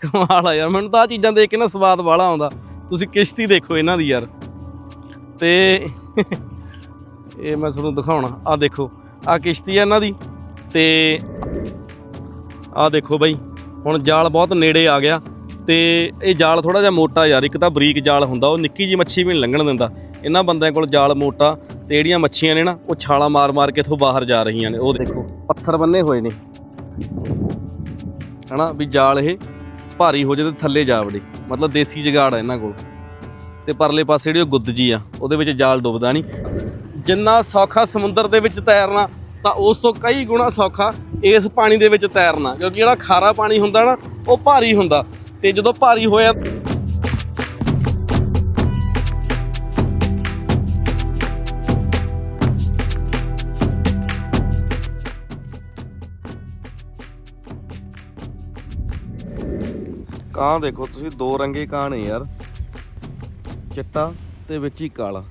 ਕਮਾਲ ਆ ਯਾਰ, ਮੈਨੂੰ ਤਾਂ ਆ ਚੀਜ਼ਾਂ ਦੇਖ ਕੇ ਨਾ ਸਵਾਦ ਵਾਲਾ ਆਉਂਦਾ। ਤੁਸੀਂ ਕਿਸ਼ਤੀ ਦੇਖੋ ਇਹਨਾਂ ਦੀ ਯਾਰ। ਤੇ ਇਹ ਮੈਂ ਤੁਹਾਨੂੰ ਦਿਖਾਉਣਾ ਆ ਦੇਖੋ ਆ ਕਿਸ਼ਤੀ ਆ ਇਹਨਾਂ ਦੀ। ਤੇ ਆ ਦੇਖੋ ਬਾਈ, ਹੁਣ ਜਾਲ ਬਹੁਤ ਨੇੜੇ ਆ ਗਿਆ। ਤੇ ਇਹ ਜਾਲ ਥੋੜਾ ਜਿਹਾ ਮੋਟਾ ਯਾਰ, ਇੱਕ ਤਾਂ ਬਰੀਕ ਜਾਲ ਹੁੰਦਾ, ਉਹ ਨਿੱਕੀ ਜੀ ਮੱਛੀ ਵੀ ਨਹੀਂ ਲੰਘਣ ਦਿੰਦਾ। ਇਹਨਾਂ ਬੰਦਿਆਂ ਕੋਲ ਜਾਲ ਮੋਟਾ, ਤੇ ਜਿਹੜੀਆਂ ਮੱਛੀਆਂ ਨੇ ਨਾ, ਉਹ ਛਾਲਾ ਮਾਰ-ਮਾਰ ਕੇ ਇਥੋਂ ਬਾਹਰ ਜਾ ਰਹੀਆਂ ਨੇ। ਉਹ ਦੇਖੋ, ਪੱਥਰ ਬੰਨੇ ਹੋਏ ਨੇ। ਹਨਾ, ਵੀ ਜਾਲ ਇਹ ਭਾਰੀ ਹੋ ਜਾਏ ਤੇ ਥੱਲੇ ਜਾ ਵੜੇ। ਮਤਲਬ ਦੇਸੀ ਜਗਾੜ ਆ ਇਹਨਾਂ ਕੋਲ। ਤੇ ਪਰਲੇ ਪਾਸੇ ਜਿਹੜੀ ਉਹ ਗੁੱਦ ਜੀ ਆ, ਉਹਦੇ ਵਿੱਚ ਜਾਲ ਡੁੱਬਦਾ ਨਹੀਂ। ਜਿੰਨਾ ਸੌਖਾ ਸਮੁੰਦਰ ਦੇ ਵਿੱਚ ਤੈਰਨਾ, ਤਾਂ ਉਸ ਤੋਂ ਕਈ ਗੁਣਾ ਸੌਖਾ ਇਸ ਪਾਣੀ ਦੇ ਵਿੱਚ ਤੈਰਨਾ। ਕਿਉਂਕਿ ਜਿਹੜਾ ਖਾਰਾ ਪਾਣੀ ਹੁੰਦਾ ਨਾ, ਉਹ ਭਾਰੀ ਹੁੰਦਾ। ਤੇ ਜਦੋਂ ਭਾਰੀ ਹੋਇਆ ਕਾਂ ਦੇਖੋ, ਤੁਸੀਂ ਦੋ ਰੰਗੇ ਕਾਂ ਨੇ ਯਾਰ। ਚਿੱਟਾ ਤੇ ਵਿੱਚ ਹੀ ਕਾਲਾ।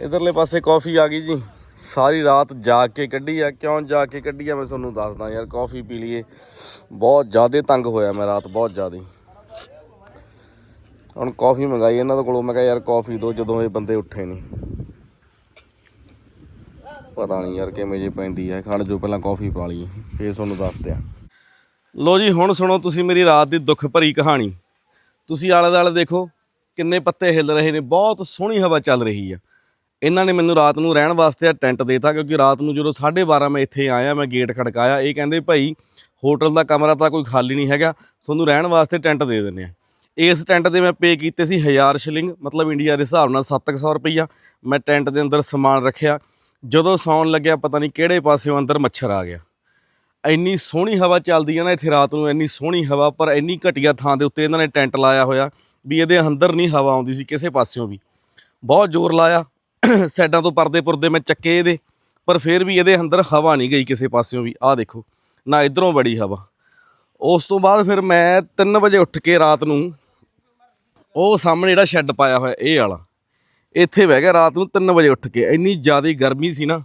ਇਧਰਲੇ ਪਾਸੇ ਕਾਫੀ ਆ ਗਈ ਜੀ। ਸਾਰੀ ਰਾਤ ਜਾਗ ਕੇ ਕੱਢੀ ਆ। ਕਿਉਂ ਜਾਗ ਕੇ ਕੱਢੀ ਆ, ਮੈਂ ਤੁਹਾਨੂੰ ਦੱਸਦਾ ਯਾਰ। ਕਾਫੀ ਪੀ ਲਈਏ। ਬਹੁਤ ਜ਼ਿਆਦਾ ਤੰਗ ਹੋਇਆ ਮੈਂ ਰਾਤ, ਬਹੁਤ ਜ਼ਿਆਦਾ। ਹੁਣ ਕਾਫੀ ਮੰਗਾਈ, ਇਹਨਾਂ ਦੇ ਕੋਲੋਂ ਮੈਂ ਕਿਹਾ, ਯਾਰ ਕਾਫੀ ਦੋ, ਜਦੋਂ ਇਹ ਬੰਦੇ ਉੱਠੇ ਨਹੀਂ ਪਤਾ ਨਹੀਂ ਯਾਰ ਕਿਵੇਂ ਜੇ ਪੈਂਦੀ ਹੈ ਖੜ ਜੋ ਪਹਿਲਾਂ ਕਾਫੀ ਪਾ ਲਈ ਫੇਰ ਤੁਹਾਨੂੰ ਦੱਸ ਦਿਆਂ। ਲੋ ਜੀ, ਹੁਣ ਸੁਣੋ ਤੁਸੀਂ ਮੇਰੀ ਰਾਤ ਦੀ ਦੁੱਖ ਭਰੀ ਕਹਾਣੀ। ਤੁਸੀਂ ਆਲੇ ਦੁਆਲੇ ਦੇਖੋ, ਕਿੰਨੇ ਪੱਤੇ ਹਿੱਲ ਰਹੇ ਨੇ, ਬਹੁਤ ਸੋਹਣੀ ਹਵਾ ਚੱਲ ਰਹੀ ਆ। ਇਹਨਾਂ ਨੇ ਮੈਨੂੰ ਰਾਤ ਨੂੰ ਰਹਿਣ ਵਾਸਤੇ ਟੈਂਟ ਦੇਤਾ, ਕਿਉਂਕਿ ਰਾਤ ਨੂੰ ਜਦੋਂ 12:30 ਮੈਂ ਇੱਥੇ ਆਇਆ, ਮੈਂ ਗੇਟ ਖੜਕਾਇਆ, ਇਹ ਕਹਿੰਦੇ ਭਾਈ, ਹੋਟਲ ਦਾ ਕਮਰਾ ਤਾਂ ਕੋਈ ਖਾਲੀ ਨਹੀਂ ਹੈਗਾ, ਤੁਹਾਨੂੰ ਰਹਿਣ ਵਾਸਤੇ ਟੈਂਟ ਦੇ ਦਿੰਦੇ ਆ। ਇਸ ਟੈਂਟ ਦੇ ਮੈਂ ਪੇ ਕੀਤੇ ਸੀ 1000 ਸ਼ਿਲਿੰਗ, ਮਤਲਬ ਇੰਡੀਆ ਦੇ ਹਿਸਾਬ ਨਾਲ 700 ਰੁਪਈਆ। ਮੈਂ ਟੈਂਟ ਦੇ ਅੰਦਰ ਸਮਾਨ ਰੱਖਿਆ ਜਦੋਂ ਸੌਣ ਲੱਗਿਆ, ਪਤਾ ਨਹੀਂ ਕਿਹੜੇ ਪਾਸਿਓਂ ਅੰਦਰ ਮੱਛਰ ਆ ਗਿਆ। ਇੰਨੀ ਸੋਹਣੀ ਹਵਾ ਚੱਲਦੀ ਹੈ ਨਾ ਇੱਥੇ ਰਾਤ ਨੂੰ, ਇੰਨੀ ਸੋਹਣੀ ਹਵਾ, ਪਰ ਇੰਨੀ ਘਟੀਆ ਥਾਂ ਦੇ ਉੱਤੇ ਇਹਨਾਂ ਨੇ ਟੈਂਟ ਲਾਇਆ ਹੋਇਆ ਵੀ ਇਹਦੇ ਅੰਦਰ ਨਹੀਂ ਹਵਾ ਆਉਂਦੀ ਸੀ ਕਿਸੇ ਪਾਸਿਓਂ ਵੀ। ਬਹੁਤ ਜ਼ੋਰ ਲਾਇਆ ਸਾਈਡਾਂ ਤੋਂ ਪਰਦੇ ਪੁਰਦੇ ਮੈਂ ਚੱਕੇ ਇਹਦੇ, ਪਰ ਫਿਰ ਵੀ ਇਹਦੇ ਅੰਦਰ ਹਵਾ ਨਹੀਂ ਗਈ ਕਿਸੇ ਪਾਸਿਓਂ ਵੀ। ਆਹ ਦੇਖੋ, ਨਾ ਇਧਰੋਂ ਬੜੀ ਹਵਾ। ਉਸ ਤੋਂ ਬਾਅਦ ਫਿਰ ਮੈਂ 3 ਵਜੇ ਉੱਠ ਕੇ ਰਾਤ ਨੂੰ ਉਹ ਸਾਹਮਣੇ ਜਿਹੜਾ ਸ਼ੈੱਡ ਪਾਇਆ ਹੋਇਆ, ਇਹ ਵਾਲਾ ਇੱਥੇ ਬਹਿ ਗਿਆ, ਰਾਤ ਨੂੰ 3 ਵਜੇ ਉੱਠ ਕੇ। ਇੰਨੀ ਜ਼ਿਆਦਾ ਗਰਮੀ ਸੀ ਨਾ,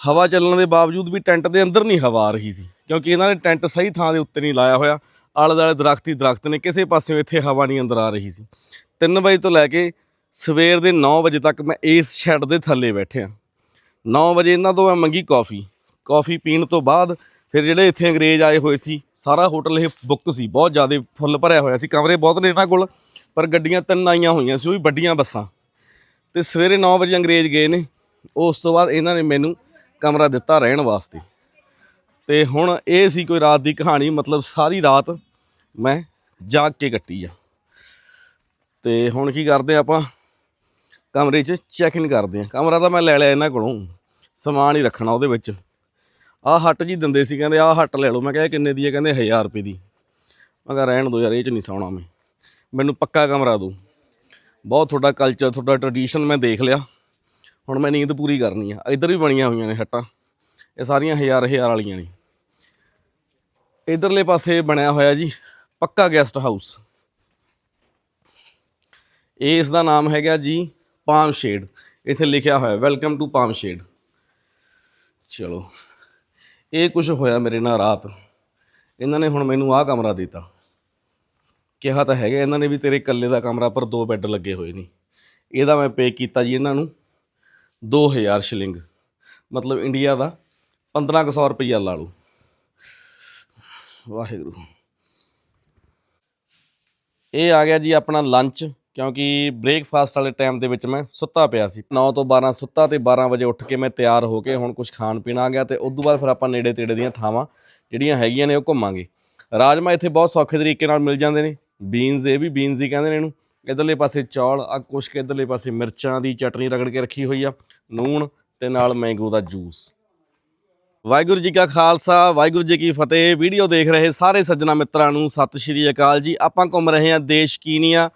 ਹਵਾ ਚੱਲਣ ਦੇ ਬਾਵਜੂਦ ਵੀ ਟੈਂਟ ਦੇ ਅੰਦਰ ਨਹੀਂ ਹਵਾ ਆ ਰਹੀ ਸੀ, ਕਿਉਂਕਿ ਇਹਨਾਂ ਨੇ ਟੈਂਟ ਸਹੀ ਥਾਂ ਦੇ ਉੱਤੇ ਨਹੀਂ ਲਾਇਆ ਹੋਇਆ। ਆਲੇ ਦੁਆਲੇ ਦਰਖਤ ਹੀ ਦਰਖਤ ਨੇ, ਕਿਸੇ ਪਾਸਿਓਂ ਇੱਥੇ ਹਵਾ ਨਹੀਂ ਅੰਦਰ ਆ ਰਹੀ ਸੀ। 3 ਵਜੇ ਤੋਂ ਲੈ ਕੇ ਸਵੇਰ ਦੇ 9 ਵਜੇ ਤੱਕ ਮੈਂ ਇਸ ਸ਼ੈੱਡ ਦੇ ਥੱਲੇ ਬੈਠਿਆ। 9 ਵਜੇ ਇਹਨਾਂ ਤੋਂ ਮੈਂ ਮੰਗੀ ਕਾਫੀ। ਕਾਫੀ ਪੀਣ ਤੋਂ ਬਾਅਦ ਫਿਰ ਜਿਹੜੇ ਇੱਥੇ ਅੰਗਰੇਜ਼ ਆਏ ਹੋਏ ਸੀ, ਸਾਰਾ ਹੋਟਲ ਇਹ ਬੁੱਕ ਸੀ, ਬਹੁਤ ਜ਼ਿਆਦਾ ਫੁੱਲ ਭਰਿਆ ਹੋਇਆ ਸੀ, ਕਮਰੇ ਬਹੁਤ ਨੇ ਇਹਨਾਂ ਕੋਲ, ਪਰ ਗੱਡੀਆਂ ਤਿੰਨ ਆਈਆਂ ਹੋਈਆਂ ਸੀ, ਉਹ ਵੀ ਵੱਡੀਆਂ ਬੱਸਾਂ। ਤੇ ਸਵੇਰੇ 9 ਵਜੇ ਅੰਗਰੇਜ਼ ਗਏ ਨੇ। ਉਸ ਤੋਂ ਬਾਅਦ ਇਹਨਾਂ ਨੇ ਮੈਨੂੰ ਕਮਰਾ ਦਿੱਤਾ ਰਹਿਣ ਵਾਸਤੇ। ਤੇ ਹੁਣ ਇਹ ਸੀ ਕੋਈ ਰਾਤ ਦੀ ਕਹਾਣੀ, ਮਤਲਬ ਸਾਰੀ ਰਾਤ ਮੈਂ ਜਾਗ ਕੇ ਕੱਟੀ ਆ। ਤੇ ਹੁਣ ਕੀ ਕਰਦੇ ਆਪਾਂ? ਕਮਰੇ 'ਚ ਚੈੱਕ ਇਨ ਕਰਦੇ ਆ। ਕਮਰਾ ਤਾਂ ਮੈਂ ਲੈ ਲਿਆ ਇਹਨਾਂ ਕੋਲੋਂ। ਸਮਾਨ ਹੀ ਰੱਖਣਾ ਉਹਦੇ ਵਿੱਚ। ਆਹ ਹੱਟ ਜੀ ਦਿੰਦੇ ਸੀ, ਕਹਿੰਦੇ ਆਹ ਹੱਟ ਲੈ ਲਓ। ਮੈਂ ਕਿਹਾ ਕਿੰਨੇ ਦੀ ਹੈ ਕਹਿੰਦੇ 1000 ਰੁਪਏ ਦੀ। ਮੈਂ ਕਿਹਾ ਰਹਿਣ ਦਿਓ ਯਾਰ, ਇਹ 'ਚ ਨਹੀਂ ਸੌਣਾ ਮੈਂ। ਮੈਨੂੰ ਪੱਕਾ ਕਮਰਾ ਦਿਓ। ਬਹੁਤ ਤੁਹਾਡਾ ਕਲਚਰ ਤੁਹਾਡਾ ਟ੍ਰੈਡੀਸ਼ਨ ਮੈਂ ਦੇਖ ਲਿਆ। ਹੁਣ ਮੈਂ ਨੀਂਦ ਪੂਰੀ ਕਰਨੀ ਆ। ਇੱਧਰ ਵੀ ਬਣੀਆਂ ਹੋਈਆਂ ਨੇ ਹੱਟਾਂ। ਇਹ ਸਾਰੀਆਂ ਹਜ਼ਾਰ ਹਜ਼ਾਰ ਵਾਲੀਆਂ ਨੇ। ਇਧਰਲੇ ਪਾਸੇ ਬਣਿਆ ਹੋਇਆ ਜੀ, ਪੱਕਾ ਗੈਸਟ ਹਾਊਸ ਇਸ ਦਾ ਨਾਮ ਹੈਗਾ ਜੀ, ਪਾਮ ਸ਼ੇਡ। ਇੱਥੇ ਲਿਖਿਆ ਹੋਇਆ ਵੈਲਕਮ ਟੂ ਪਾਮ ਸ਼ੇਡ। ਚਲੋ, ਇਹ ਕੁਝ ਹੋਇਆ ਮੇਰੇ ਨਾਲ ਰਾਤ। ਇਹਨਾਂ ਨੇ ਹੁਣ ਮੈਨੂੰ ਆਹ ਕਮਰਾ ਦਿੱਤਾ। ਕਿਹਾ ਤਾਂ ਹੈਗਾ, ਇਹਨਾਂ ਨੇ ਵੀ ਤੇਰੇ ਇਕੱਲੇ ਦਾ ਕਮਰਾ, ਪਰ ਦੋ ਬੈੱਡ ਲੱਗੇ ਹੋਏ ਨੇ। ਇਹਦਾ ਮੈਂ ਪੇ ਕੀਤਾ ਜੀ ਇਹਨਾਂ ਨੂੰ 2000 ਸ਼ਿਲਿੰਗ ਮਤਲਬ ਇੰਡੀਆ ਦਾ 1500 ਰੁਪਈਆ ਲਾ ਲਓ। ਵਾਹਿਗੁਰੂ। ਇਹ ਆ ਗਿਆ ਜੀ ਆਪਣਾ ਲੰਚ ਕਿਉਂਕਿ ਬ੍ਰੇਕਫਾਸਟ ਵਾਲੇ ਟਾਈਮ ਦੇ ਵਿੱਚ ਮੈਂ ਸੁੱਤਾ ਪਿਆ ਸੀ। 9 ਤੋਂ 12 ਸੁੱਤਾ ਤੇ 12 ਵਜੇ ਉੱਠ ਕੇ ਮੈਂ ਤਿਆਰ ਹੋ ਕੇ ਹੁਣ ਕੁਝ ਖਾਣ ਪੀਣ ਆ ਗਿਆ ਤੇ ਉਸ ਤੋਂ ਬਾਅਦ ਫਿਰ ਆਪਾਂ ਨੇੜੇ ਤੇੜੇ ਦੀਆਂ ਥਾਵਾਂ ਜਿਹੜੀਆਂ ਹੈਗੀਆਂ ਨੇ ਉਹ ਘੁੰਮਾਂਗੇ। ਰਾਜਮਾ ਇੱਥੇ ਬਹੁਤ ਸੌਖੇ ਤਰੀਕੇ ਨਾਲ ਮਿਲ ਜਾਂਦੇ ਨੇ। ਬੀਨਸ, ਇਹ ਵੀ ਬੀਨਸ ਹੀ ਕਹਿੰਦੇ ਨੇ ਇਹਨੂੰ। ਇਧਰਲੇ ਪਾਸੇ ਚੌਲ ਆ ਕੁਛ ਕੁ ਇਧਰਲੇ ਪਾਸੇ ਮਿਰਚਾਂ ਦੀ ਚਟਨੀ ਰਗੜ ਕੇ ਰੱਖੀ ਹੋਈ ਆ, ਨੂਣ ਤੇ ਨਾਲ ਮੈਂਗੋ ਦਾ ਜੂਸ। ਵਾਹਿਗੁਰੂ ਜੀ ਕਾ ਖਾਲਸਾ, ਵਾਹਿਗੁਰੂ ਜੀ ਕੀ ਫਤਿਹ। ਵੀਡੀਓ ਦੇਖ ਰਹੇ ਸਾਰੇ ਸੱਜਣਾ ਮਿੱਤਰਾਂ ਨੂੰ ਸਤਿ ਸ਼੍ਰੀ ਅਕਾਲ ਜੀ। ਆਪਾਂ ਘੁੰਮ ਰਹੇ ਹਾਂ ਦੇਸ਼ ਕੀਨੀਆ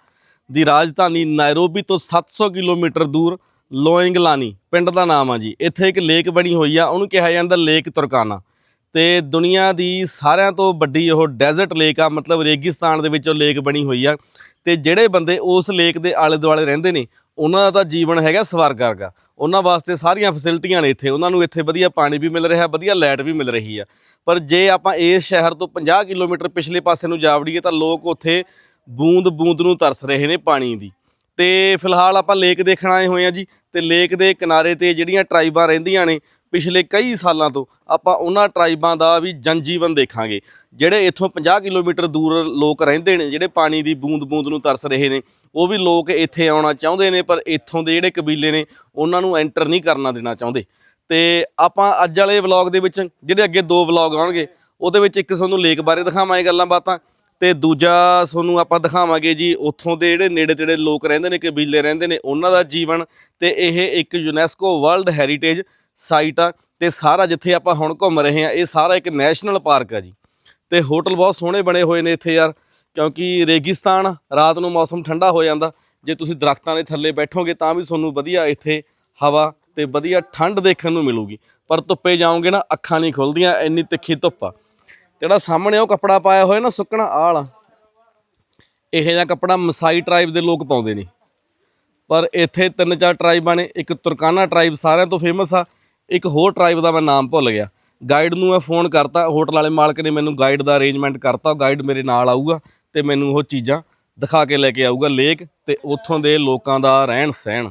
ਦੀ ਰਾਜਧਾਨੀ ਨਾਇਰੋਬੀ ਤੋਂ 700 ਕਿਲੋਮੀਟਰ ਦੂਰ, ਲੋਇੰਗਲਾਨੀ, ਪਿੰਡ ਦਾ ਨਾਮ ਆ ਜੀ। ਇੱਥੇ ਇੱਕ ਲੇਕ ਬਣੀ ਹੋਈ ਆ, ਉਹਨੂੰ ਕਿਹਾ ਜਾਂਦਾ ਲੇਕ ਤੁਰਕਾਨਾ। ਤੇ ਦੁਨੀਆ ਦੀ ਸਾਰਿਆਂ ਤੋਂ ਵੱਡੀ ਉਹ ਡੈਜ਼ਰਟ ਲੇਕ ਆ, ਮਤਲਬ ਰੇਗਿਸਤਾਨ ਦੇ ਵਿੱਚ ਉਹ ਲੇਕ ਬਣੀ ਹੋਈ ਆ। ਤੇ ਜਿਹੜੇ ਬੰਦੇ ਉਸ ਲੇਕ ਦੇ ਆਲੇ ਦੁਆਲੇ ਰਹਿੰਦੇ ਨੇ, ਉਹਨਾਂ ਦਾ ਤਾਂ ਜੀਵਨ ਹੈਗਾ ਸਵਰਗ ਵਰਗਾ। ਉਹਨਾਂ ਵਾਸਤੇ ਸਾਰੀਆਂ ਫੈਸਿਲਿਟੀਆਂ ਨੇ ਇੱਥੇ। ਉਹਨਾਂ ਨੂੰ ਇੱਥੇ ਵਧੀਆ ਪਾਣੀ ਵੀ ਮਿਲ ਰਿਹਾ, ਵਧੀਆ ਲਾਈਟ ਵੀ ਮਿਲ ਰਹੀ ਆ। ਪਰ ਜੇ ਆਪਾਂ ਇਸ ਸ਼ਹਿਰ ਤੋਂ 50 ਕਿਲੋਮੀਟਰ ਪਿਛਲੇ ਪਾਸੇ ਨੂੰ ਜਾ ਵੜੀਏ, ਤਾਂ ਲੋਕ ਉੱਥੇ ਬੂੰਦ ਬੂੰਦ ਨੂੰ ਤਰਸ ਰਹੇ ਨੇ ਪਾਣੀ ਦੀ। ਤੇ ਫਿਲਹਾਲ ਆਪਾਂ ਲੇਕ ਦੇਖਣ ਆਏ ਹੋਏ ਆ ਜੀ, ਤੇ ਲੇਕ ਦੇ ਕਿਨਾਰੇ ਤੇ ਜਿਹੜੀਆਂ ਟਰਾਈਬਾਂ ਰਹਿੰਦੀਆਂ ਨੇ, ਪਿਛਲੇ ਕਈ ਸਾਲਾਂ ਤੋਂ ਆਪਾਂ ਉਹਨਾਂ ਟਰਾਈਬਾਂ ਦਾ ਵੀ ਜਨਜੀਵਨ ਦੇਖਾਂਗੇ। ਜਿਹੜੇ ਇੱਥੋਂ 50 ਕਿਲੋਮੀਟਰ ਦੂਰ ਲੋਕ ਰਹਿੰਦੇ ਨੇ, ਜਿਹੜੇ ਪਾਣੀ ਦੀ ਬੂੰਦ-ਬੂੰਦ ਨੂੰ ਤਰਸ ਰਹੇ ਨੇ, ਉਹ ਵੀ ਲੋਕ ਇੱਥੇ ਆਉਣਾ ਚਾਹੁੰਦੇ ਨੇ, ਪਰ ਇੱਥੋਂ ਦੇ ਜਿਹੜੇ ਕਬੀਲੇ ਨੇ, ਉਹਨਾਂ ਨੂੰ ਐਂਟਰ ਨਹੀਂ ਕਰਨਾ ਦੇਣਾ ਚਾਹੁੰਦੇ। ਤੇ ਆਪਾਂ ਅੱਜ ਵਾਲੇ ਵਲੌਗ ਦੇ ਵਿੱਚ, ਜਿਹੜੇ ਅੱਗੇ ਦੋ ਵਲੌਗ ਆਉਣਗੇ, ਉਹਦੇ ਵਿੱਚ ਇੱਕ ਤੁਹਾਨੂੰ ਲੇਕ ਬਾਰੇ ਦਿਖਾਵਾਂਗੇ ਗੱਲਾਂ ਬਾਤਾਂ। ਤੇ ਦੂਜਾ ਤੁਹਾਨੂੰ ਆਪਾਂ ਦਿਖਾਵਾਂਗੇ ਜੀ, ਉੱਥੋਂ ਦੇ ਜਿਹੜੇ ਨੇੜੇ ਤੇੜੇ ਲੋਕ ਰਹਿੰਦੇ ਨੇ, ਕਬੀਲੇ ਰਹਿੰਦੇ ਨੇ, ਉਹਨਾਂ ਦਾ ਜੀਵਨ ਤੇ ਇਹ ਇੱਕ ਯੂਨੈਸਕੋ ਵਰਲਡ ਹੈਰੀਟੇਜ ਸਾਈਟ ਆ ਤੇ ਸਾਰਾ ਜਿੱਥੇ ਆਪਾਂ ਹੁਣ ਘੁੰਮ ਰਹੇ ਆ ਇਹ ਸਾਰਾ ਇੱਕ ਨੈਸ਼ਨਲ ਪਾਰਕ ਆ ਜੀ। ਤੇ ਹੋਟਲ ਬਹੁਤ ਸੋਹਣੇ ਬਣੇ ਹੋਏ ਨੇ ਇੱਥੇ ਯਾਰ, ਕਿਉਂਕਿ ਰੇਗਿਸਤਾਨ ਰਾਤ ਨੂੰ ਮੌਸਮ ਠੰਡਾ ਹੋ ਜਾਂਦਾ, ਜੇ ਤੁਸੀਂ ਦਰਖਤਾਂ ਦੇ ਥੱਲੇ ਬੈਠੋਗੇ ਤਾਂ ਵੀ ਤੁਹਾਨੂੰ ਵਧੀਆ ਇੱਥੇ ਹਵਾ ਤੇ ਵਧੀਆ ਠੰਡ ਦੇਖਣ ਨੂੰ ਮਿਲੂਗੀ। ਪਰ ਧੁੱਪੇ ਜਾਓਗੇ ਨਾ, ਅੱਖਾਂ ਨਹੀਂ ਖੁੱਲਦੀਆਂ, ਇੰਨੀ ਤਿੱਖੀ ਧੁੱਪ ਆ। ਜਿਹੜਾ ਸਾਹਮਣੇ ਉਹ ਕੱਪੜਾ ਪਾਇਆ ਹੋਇਆ ਨਾ ਸੁੱਕਣਾ ਆਲ਼, ਇਹੋ ਜਿਹਾ ਕੱਪੜਾ ਮਸਾਈ ਟ੍ਰਾਈਬ ਦੇ ਲੋਕ ਪਾਉਂਦੇ ਨੇ। ਪਰ ਇੱਥੇ ਤਿੰਨ ਚਾਰ ਟ੍ਰਾਈਬਾਂ ਨੇ, ਇੱਕ ਤੁਰਕਾਨਾ ਟ੍ਰਾਈਬ ਸਾਰਿਆਂ ਤੋਂ ਫੇਮਸ ਆ, ਇੱਕ ਹੋਰ ਟ੍ਰਾਈਬ ਦਾ ਮੈਂ ਨਾਮ ਭੁੱਲ ਗਿਆ। ਗਾਈਡ ਨੂੰ ਮੈਂ ਫੋਨ ਕਰਤਾ ਹੋਟਲ ਵਾਲੇ ਮਾਲਕ ਨੇ ਮੈਨੂੰ ਗਾਈਡ ਦਾ ਅਰੇਂਜਮੈਂਟ ਕਰਤਾ ਗਾਈਡ ਮੇਰੇ ਨਾਲ ਆਊਗਾ ਤੇ ਮੈਨੂੰ ਉਹ ਚੀਜ਼ਾਂ ਦਿਖਾ ਕੇ ਲੈ ਕੇ ਆਊਗਾ, ਲੇਕ ਤੇ ਉੱਥੋਂ ਦੇ ਲੋਕਾਂ ਦਾ ਰਹਿਣ ਸਹਿਣ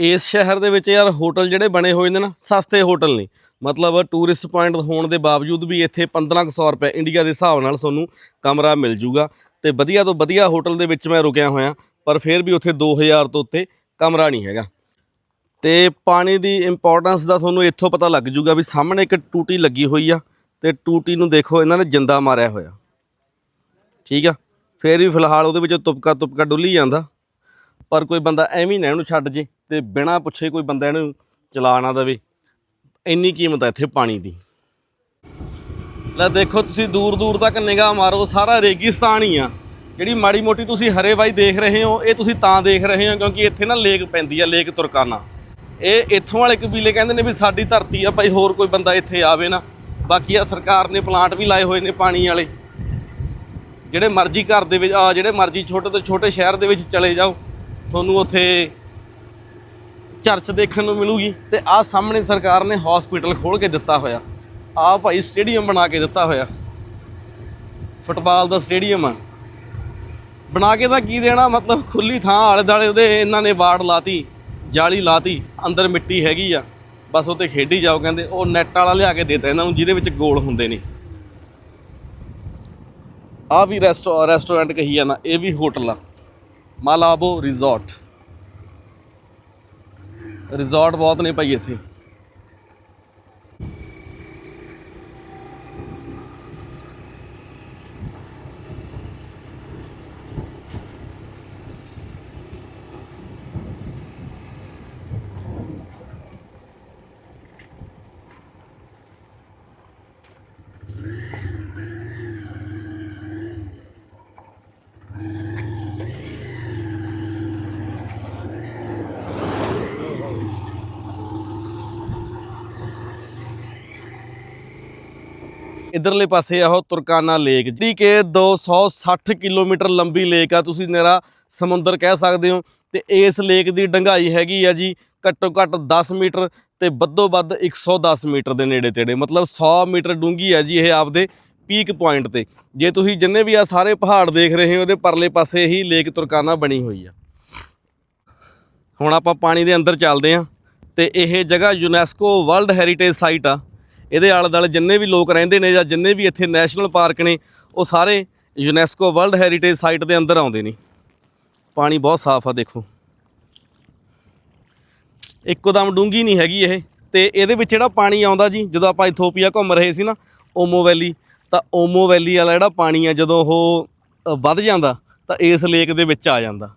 ਇਸ ਸ਼ਹਿਰ ਦੇ ਵਿੱਚ ਯਾਰ ਹੋਟਲ ਜਿਹੜੇ ਬਣੇ ਹੋਏ ਨੇ ਨਾ, ਸਸਤੇ ਹੋਟਲ ਨੇ। ਮਤਲਬ ਟੂਰਿਸਟ ਪੁਆਇੰਟ ਹੋਣ ਦੇ ਬਾਵਜੂਦ ਵੀ ਇੱਥੇ 1500 ਰੁਪਏ ਇੰਡੀਆ ਦੇ ਹਿਸਾਬ ਨਾਲ ਤੁਹਾਨੂੰ ਕਮਰਾ ਮਿਲ ਜੂਗਾ ਤੇ ਵਧੀਆ ਤੋਂ ਵਧੀਆ ਹੋਟਲ ਦੇ ਵਿੱਚ ਮੈਂ ਰੁਕਿਆ ਹੋਇਆ, ਪਰ ਫਿਰ ਵੀ ਉੱਥੇ 2000 ਤੋਂ ਉੱਤੇ ਕਮਰਾ ਨਹੀਂ ਹੈਗਾ। ਤੇ ਪਾਣੀ ਦੀ ਇੰਪੋਰਟੈਂਸ ਦਾ ਤੁਹਾਨੂੰ ਇੱਥੋਂ ਪਤਾ ਲੱਗ ਜੂਗਾ ਵੀ ਸਾਹਮਣੇ ਇੱਕ ਟੂਟੀ ਲੱਗੀ ਹੋਈ ਆ ਤੇ ਟੂਟੀ ਨੂੰ ਦੇਖੋ, ਇਹਨਾਂ ਨੇ ਜਿੰਦਾ ਮਾਰਿਆ ਹੋਇਆ। ਠੀਕ ਆ? ਫਿਰ ਵੀ ਫਿਲਹਾਲ ਉਹਦੇ ਵਿੱਚ ਤੁਪਕਾ ਤੁਪਕਾ ਡੁੱਲੀ ਜਾਂਦਾ। ਪਰ ਕੋਈ ਬੰਦਾ ਐਵੇਂ ਨਾ ਇਹਨੂੰ ਛੱਡ ਜੇ ਤੇ ਬਿਨਾਂ ਪੁੱਛੇ ਕੋਈ ਬੰਦਾ ਇਹਨੂੰ ਚਲਾ ਨਾ ਦੇਵੇ। ਇੰਨੀ ਕੀਮਤ ਹੈ ਇੱਥੇ ਪਾਣੀ ਦੀ। ਲੈ ਦੇਖੋ ਤੁਸੀਂ ਦੂਰ ਦੂਰ ਤੱਕ ਨਿਗਾਹ ਮਾਰੋ, ਸਾਰਾ ਰੇਗਿਸਤਾਨ ਹੀ ਆ। ਜਿਹੜੀ ਮਾੜੀ ਮੋਟੀ ਤੁਸੀਂ ਹਰੇ ਬਾਈ ਦੇਖ ਰਹੇ ਹੋ, ਇਹ ਤੁਸੀਂ ਤਾਂ ਦੇਖ ਰਹੇ ਹੋ, ਕਿਉਂਕਿ ਇੱਥੇ ਨਾ ਲੇਕ ਪੈਂਦੀ ਆ, ਲੇਕ ਤੁਰਕਾਨਾ। ਇਹ ਇੱਥੋਂ ਵਾਲੇ ਕਬੀਲੇ ਕਹਿੰਦੇ ਨੇ ਵੀ ਸਾਡੀ ਧਰਤੀ ਆ, ਭਾਈ ਹੋਰ ਕੋਈ ਬੰਦਾ ਇੱਥੇ ਆਵੇ ਨਾ। ਬਾਕੀ ਆ ਸਰਕਾਰ ਨੇ ਪਲਾਂਟ ਵੀ ਲਾਏ ਹੋਏ ਨੇ ਪਾਣੀ ਵਾਲੇ। ਜਿਹੜੇ ਮਰਜ਼ੀ ਘਰ ਦੇ ਵਿੱਚ, ਆ ਜਿਹੜੇ ਮਰਜ਼ੀ ਛੋਟੇ ਤੋਂ ਛੋਟੇ ਸ਼ਹਿਰ ਦੇ ਵਿੱਚ ਚਲੇ ਜਾਓ। ਤੁਹਾਨੂੰ ਉੱਥੇ ਚਰਚ ਦੇਖਣ ਨੂੰ ਮਿਲੂਗੀ ਤੇ ਆਹ ਸਾਹਮਣੇ ਸਰਕਾਰ ਨੇ ਹਸਪੀਟਲ ਖੋਲ ਕੇ ਦਿੱਤਾ ਹੋਇਆ। ਆਹ ਭਾਈ ਸਟੇਡੀਅਮ ਬਣਾ ਕੇ ਦਿੱਤਾ ਹੋਇਆ। ਫੁੱਟਬਾਲ ਦਾ ਸਟੇਡੀਅਮ ਆ। ਬਣਾ ਕੇ ਤਾਂ ਕੀ ਦੇਣਾ, ਮਤਲਬ ਖੁੱਲੀ ਥਾਂ ਆਲੇ ਦਾਲੇ ਉਹਦੇ ਇਹਨਾਂ ਨੇ ਬਾੜ ਲਾਤੀ, ਜਾਲੀ ਲਾਤੀ, ਅੰਦਰ ਮਿੱਟੀ ਹੈਗੀ ਆ। ਬਸ ਉਹ 'ਤੇ ਖੇਡੀ ਜਾਓ ਕਹਿੰਦੇ, ਉਹ ਨੈਟ ਵਾਲਾ ਲਿਆ ਕੇ ਦੇਤਾ ਇਹਨਾਂ ਨੂੰ, ਜਿਹਦੇ ਵਿੱਚ ਗੋਲ ਹੁੰਦੇ ਨੇ। ਆ ਵੀ ਰੈਸਟੋ ਰੈਸਟੋਰੈਂਟ ਕਹੀ ਆ ਨਾ, ਇਹ ਵੀ ਹੋਟਲ ਆ। ਮਾਲਾਬੋ ਰਿਜ਼ੋਰਟ ਰਿਜ਼ੋਰਟ ਬਹੁਤ ਨੇ ਭਾਈ ਇੱਥੇ ਇਧਰਲੇ ਪਾਸੇ ਆ ਉਹ ਤੁਰਕਾਨਾ ਲੇਕ, ਜਿਹੜੀ ਕਿ 260 ਕਿਲੋਮੀਟਰ ਲੰਬੀ ਲੇਕ ਆ, ਤੁਸੀਂ ਨੇਰਾ ਸਮੁੰਦਰ ਕਹਿ ਸਕਦੇ ਹੋ। ਤੇ ਇਸ ਲੇਕ ਦੀ ਡੰਗਾਈ ਹੈਗੀ ਆ ਜੀ ਘੱਟੋ ਘੱਟ 10 ਮੀਟਰ ਤੇ ਵੱਧੋ ਵੱਧ 110 ਮੀਟਰ ਦੇ ਨੇੜੇ ਤੇੜੇ, ਮਤਲਬ 100 ਮੀਟਰ ਡੂੰਘੀ ਹੈ ਜੀ ਇਹ ਆਪਦੇ ਪੀਕ ਪੁਆਇੰਟ ਤੇ। ਜੇ ਤੁਸੀਂ ਜਿੰਨੇ ਵੀ ਆ ਸਾਰੇ ਪਹਾੜ ਦੇਖ ਰਹੇ ਹੋ, ਉਹਦੇ ਪਰਲੇ ਪਾਸੇ ਹੀ ਲੇਕ ਤੁਰਕਾਨਾ ਬਣੀ ਹੋਈ ਆ। ਹੁਣ ਆਪਾਂ ਪਾਣੀ ਦੇ ਅੰਦਰ ਚੱਲਦੇ ਆਂ ਤੇ ਇਹ ਜਗ੍ਹਾ ਯੂਨੈਸਕੋ ਵਰਲਡ ਹੈਰੀਟੇਜ ਸਾਈਟ ਆ। ਇਹਦੇ ਆਲੇ ਦੁਆਲੇ ਜਿੰਨੇ ਵੀ ਲੋਕ ਰਹਿੰਦੇ ਨੇ ਜਾਂ ਜਿੰਨੇ ਵੀ ਇੱਥੇ ਨੈਸ਼ਨਲ ਪਾਰਕ ਨੇ, ਉਹ ਸਾਰੇ ਯੂਨੈਸਕੋ ਵਰਲਡ ਹੈਰੀਟੇਜ ਸਾਈਟ ਦੇ ਅੰਦਰ ਆਉਂਦੇ ਨੇ। ਪਾਣੀ ਬਹੁਤ ਸਾਫ਼ ਆ, ਦੇਖੋ। ਇੱਕੋਦਮ ਡੂੰਗੀ ਨਹੀਂ ਹੈਗੀ ਇਹ। ਤੇ ਇਹਦੇ ਵਿੱਚ ਜਿਹੜਾ ਪਾਣੀ ਆਉਂਦਾ ਜੀ, ਜਦੋਂ ਆਪਾਂ ਇਥੋਪੀਆ ਘੁੰਮ ਰਹੇ ਸੀ ਨਾ, ਓਮੋ ਵੈਲੀ, ਤਾਂ ਓਮੋ ਵੈਲੀ ਵਾਲਾ ਜਿਹੜਾ ਪਾਣੀ ਆ, ਜਦੋਂ ਉਹ ਵੱਧ ਜਾਂਦਾ, ਤਾਂ ਇਸ ਲੇਕ ਦੇ ਵਿੱਚ ਆ ਜਾਂਦਾ।